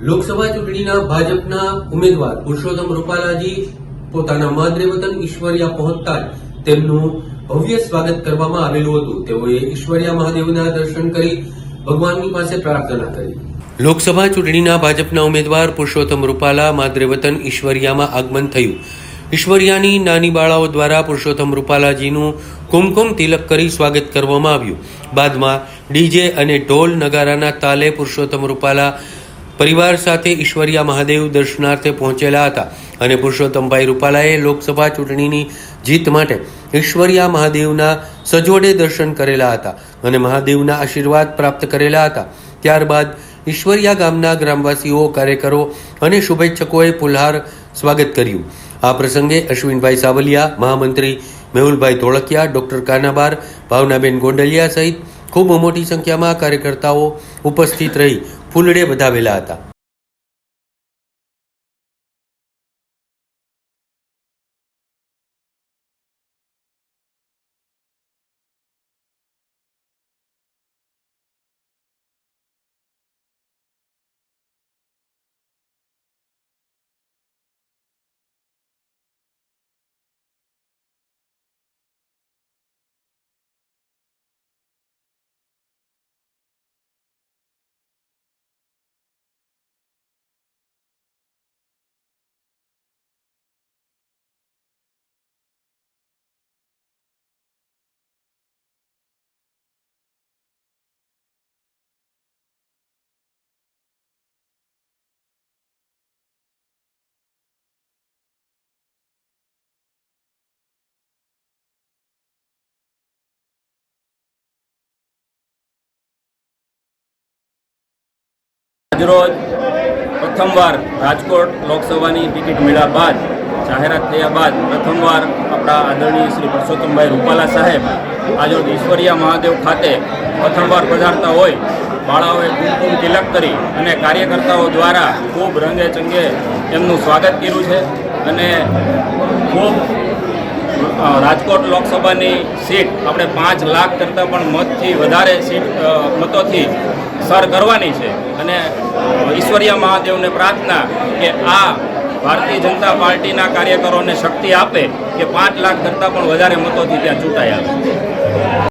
લોકસભા ચૂંટણીના ભાજપના ઉમેદવાર પુરુષોત્તમ રૂપાલાજી પોતાના માદરે વતન ઈશ્વરિયા પહોંચતા તેમનું ભવ્ય સ્વાગત કરવામાં આવેલું હતું. તેઓએ ઈશ્વરિયા મહાદેવના દર્શન કરી ભગવાનની પાસે પ્રાર્થના કરી. લોકસભા ચૂંટણીના ભાજપના ઉમેદવાર પુરુષોત્તમ રૂપાલા માદરે વતન ઈશ્વરિયામાં આગમન થયું. ઈશ્વરિયાની નાની બાળાઓ દ્વારા પુરુષોત્તમ રૂપાલાજીનું કુમકુમ તિલક કરી સ્વાગત કરવામાં આવ્યું. બાદમાં ડીજે અને ઢોલ નગારાના તાલે પુરુષોત્તમ રૂપાલા પરિવાર સાથે ઈશ્વરિયા મહાદેવ દર્શનાર્થે પહોંચેલા હતા અને પુરુષોત્તમભાઈ રૂપાલાએ લોકસભા ચૂંટણીની જીત માટે ઈશ્વરિયા મહાદેવના સજોડે દર્શન કરેલા હતા અને મહાદેવના આશીર્વાદ પ્રાપ્ત કરેલા હતા. ત્યારબાદ ઈશ્વરિયા ગામના ગ્રામવાસીઓ, કાર્યકરો અને શુભેચ્છકોએ પુલહાર સ્વાગત કર્યું. આ પ્રસંગે અશ્વિનભાઈ સાવલિયા, મહામંત્રી મેહુલભાઈ ધોળકિયા, ડોક્ટર કાનાબાર, ભાવનાબેન ગોંડલિયા સહિત ખૂબ મોટી સંખ્યામાં કાર્યકર્તાઓ ઉપસ્થિત રહી ફૂલડે વધાવેલા હતા. આજરોજ પ્રથમવાર રાજકોટ લોકસભાની ટિકિટ મળ્યા બાદ, જાહેરાત થયા બાદ પ્રથમવાર આપણા આદરણીય શ્રી પરસોત્તમભાઈ રૂપાલા સાહેબ આજરોજ ઈશ્વરિયા મહાદેવ ખાતે પ્રથમવાર પધારતા હોય, બાળાઓએ કુમકુમ તિલક કરી અને કાર્યકર્તાઓ દ્વારા ખૂબ રંગે ચંગે એમનું સ્વાગત કર્યું છે અને ખૂબ રાજકોટ લોકસભાની સીટ આપણે પાંચ લાખ કરતાં પણ મતથી વધારે સીટ મતોથી સર કરવાની છે. અને ઈશ્વરિયા મહાદેવને પ્રાર્થના કે આ ભારતીય જનતા પાર્ટીના કાર્યકરોને શક્તિ આપે કે પાંચ લાખ કરતાં પણ વધારે મતોથી ત્યાં આવે